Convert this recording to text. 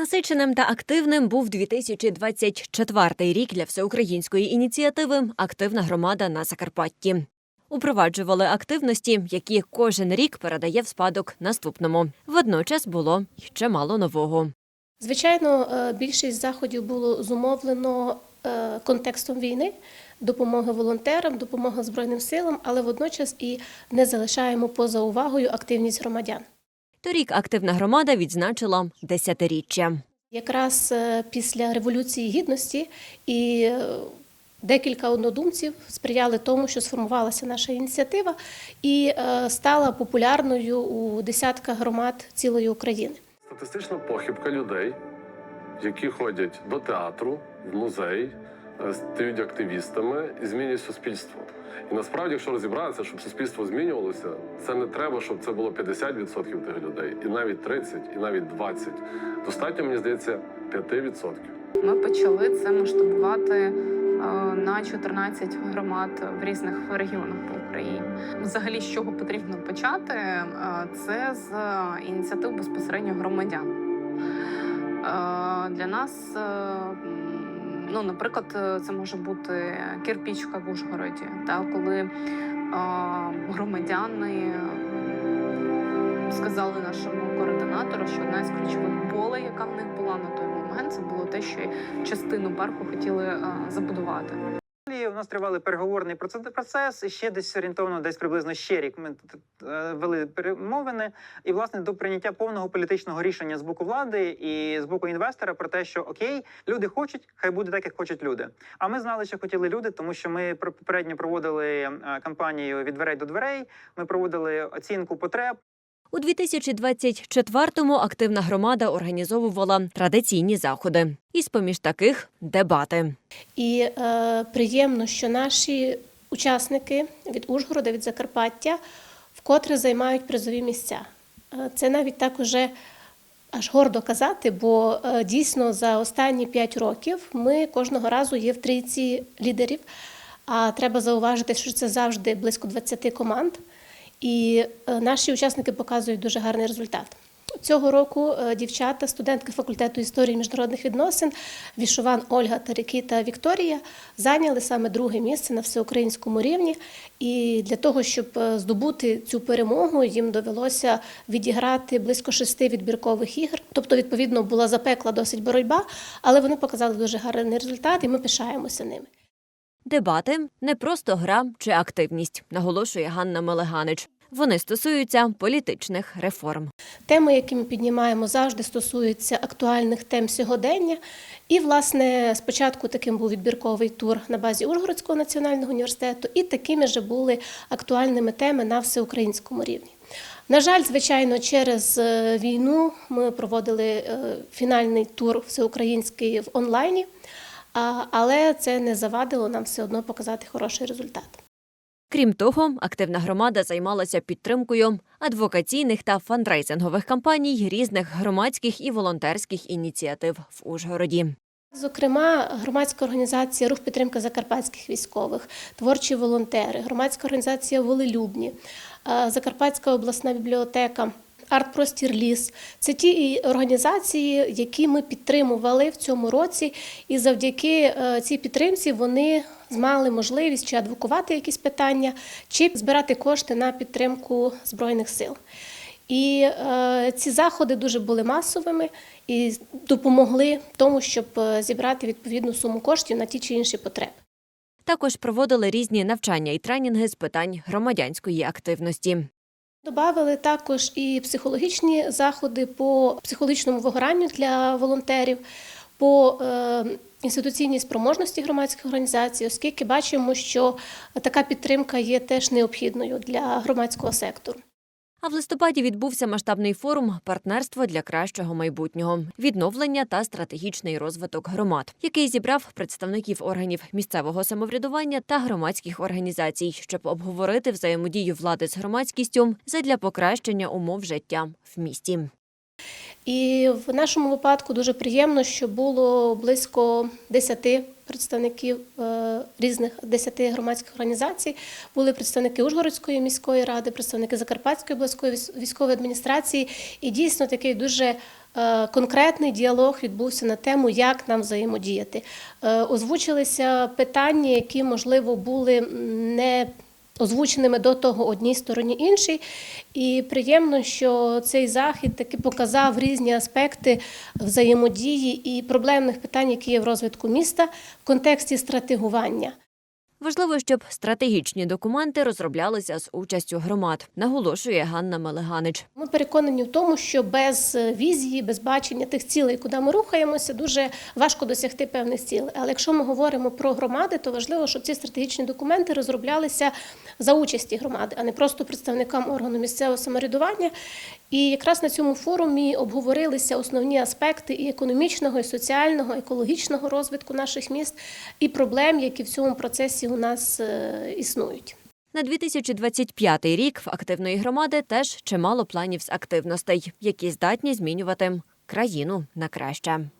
Насиченим та активним був 2024 рік для всеукраїнської ініціативи Активна громада на Закарпатті. Упроваджували активності, які кожен рік передає в спадок наступному. Водночас було й чимало нового. Звичайно, е, більшість заходів було зумовлено е, контекстом війни, допомоги волонтерам, допомоги Збройним силам, але водночас і не залишаємо поза увагою активність громадян. Торік активна громада відзначила десятиріччя. Якраз е, після Революції Гідності і е, декілька однодумців сприяли тому, що сформувалася наша ініціатива і е, стала популярною у десятках громад цілої України. Статистична похибка людей, які ходять до театру, в музей, стають активістами і змінюють суспільство. І насправді, якщо розібратися, щоб суспільство змінювалося, це не треба, щоб це було 50% тих людей, і навіть 30, і навіть 20. Достатньо, мені здається, 5%. Ми почали це масштабувати е, на 14 громад в різних регіонах по Україні. Взагалі, з чого потрібно почати, е, це з ініціатив безпосередньо громадян. Е, Для нас, е, ну, наприклад, е, це може бути кирпічка в Ужгороді, та коли громадяни сказали нашому координатору, що одна з ключових болей, яка в них була на той момент, це було те, що частину парку хотіли е, забудувати. Далі у нас тривали переговорний проце- процес. Ще десь орієнтовно, десь приблизно ще рік ми е, вели перемовини. І власне до прийняття повного політичного рішення з боку влади і з боку інвестора про те, що окей, люди хочуть, хай буде так, як хочуть люди. А ми знали, що хотіли люди, тому що ми попередньо проводили е, кампанію від дверей до дверей. Ми проводили оцінку потреб. У 2024-му активна громада організовувала традиційні заходи. І з-поміж таких дебати. І е, приємно, що наші учасники від Ужгорода, від Закарпаття вкотре займають призові місця. Е, це навіть так уже аж гордо казати, бо е, дійсно за останні 5 років ми кожного разу є в трійці лідерів. А треба зауважити, що це завжди близько 20 команд. І е, наші учасники показують дуже гарний результат. Цього року е, дівчата, студентки факультету історії міжнародних відносин Вішуван Ольга та Вікторія зайняли саме друге місце на всеукраїнському рівні. І для того, щоб е, здобути цю перемогу, їм довелося відіграти близько шести відбіркових ігр. Тобто, відповідно, була запекла досить боротьба, але вони показали дуже гарний результат, і ми пишаємося ними. Дебати не просто гра чи активність, наголошує Ганна Мелеганич. Вони стосуються політичних реформ. Теми, які ми піднімаємо, завжди стосуються актуальних тем сьогодення. І, власне, спочатку таким був відбірковий тур на базі Ужгородського національного університету, і такими же були актуальними теми на всеукраїнському рівні. На жаль, звичайно, через е, війну ми проводили е, фінальний тур всеукраїнський в онлайні, але це не завадило нам все одно показати хороший результат. Крім того, активна громада займалася підтримкою адвокаційних та фандрейзингових кампаній різних громадських і волонтерських ініціатив в Ужгороді. Зокрема, громадська організація Рух підтримки закарпатських військових, творчі волонтери, громадська організація Волелюбні, Закарпатська обласна бібліотека. Арт-простір ліс це ті організації, які ми підтримували в цьому році, і завдяки е, цій підтримці вони мали можливість чи адвокувати якісь питання, чи збирати кошти на підтримку збройних сил. І е, ці заходи дуже були масовими і допомогли тому, щоб е, зібрати відповідну суму коштів на ті чи інші потреби. Також проводили різні навчання і тренінги з питань громадянської активності. Добавили також і психологічні заходи по психологічному вигоранню для волонтерів, по е, інституційній спроможності громадських організацій, оскільки бачимо, що така підтримка є теж необхідною для громадського сектору. А в листопаді відбувся масштабний форум Партнерство для кращого майбутнього, відновлення та стратегічний розвиток громад, який зібрав представників органів місцевого самоврядування та громадських організацій, щоб обговорити взаємодію влади з громадськістю задля покращення умов життя в місті. І в нашому випадку дуже приємно, що було близько 10 представників е, різних десяти громадських організацій. Були представники Ужгородської міської ради, представники Закарпатської обласної військової адміністрації. І дійсно такий дуже е, конкретний діалог відбувся на тему, як нам взаємодіяти. Е, Озвучилися питання, які, можливо, були не озвученими до того одній стороні іншій. І приємно, що цей захід таки показав різні аспекти взаємодії і проблемних питань, які є в розвитку міста в контексті стратегування. Важливо, щоб стратегічні документи розроблялися з участю громад, наголошує Ганна Мелеганич. Ми переконані в тому, що без е, візії, без бачення тих цілей, куди ми рухаємося, дуже важко досягти певних цілей. Але якщо ми говоримо про громади, то важливо, щоб ці стратегічні документи розроблялися за участі громади, а не просто представникам органу місцевого самоврядування. І якраз на цьому форумі обговорилися основні аспекти і економічного, і соціального, екологічного розвитку наших міст, і проблем, які в цьому процесі у нас е, існують. На 2025 рік в активної громади теж чимало планів з активностей, які здатні змінювати країну на краще.